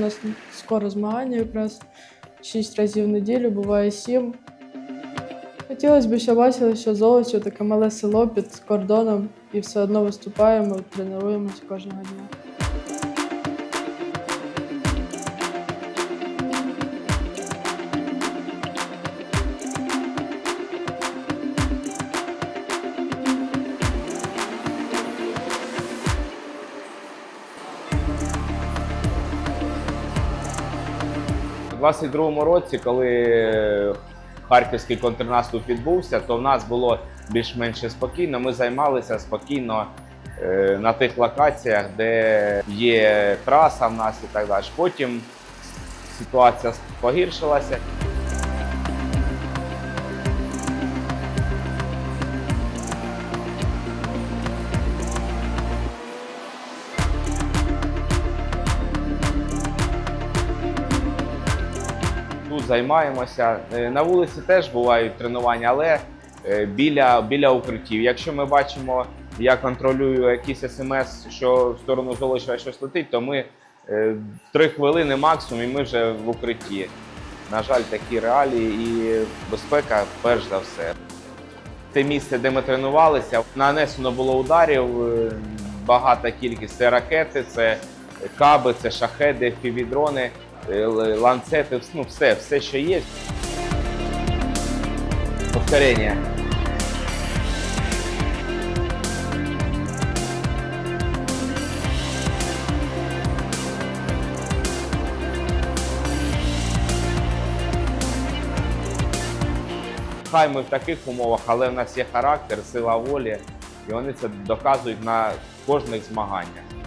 нас скоро змагання якраз 6 разів в неділю, буває 7. Хотілося б, щоб бачили, що Золочів таке мале село під кордоном і все одно виступаємо, тренуємося кожного дня. 22-му році, коли харківський контрнаступ відбувся, то в нас було більш-менш спокійно. Ми займалися спокійно е, на тих локаціях, де є траса в нас і так далі. Потім ситуація погіршилася. Тут займаємося. Е, На вулиці теж бувають тренування, але е, біля, біля укриттів. Якщо ми бачимо, я контролюю якийсь смс, що в сторону Золочева щось летить, то ми е, три хвилини максимум і ми вже в укритті. На жаль, такі реалії і безпека перш за все. Те місце, де ми тренувалися, нанесено було ударів, багата кількість. Це ракети, це каби, це шахеди, півдрони, ланцети, ну все, все, що є. Повторення. Хай ми в таких умовах, але в нас є характер, сила волі, і вони це доказують на кожних змаганнях.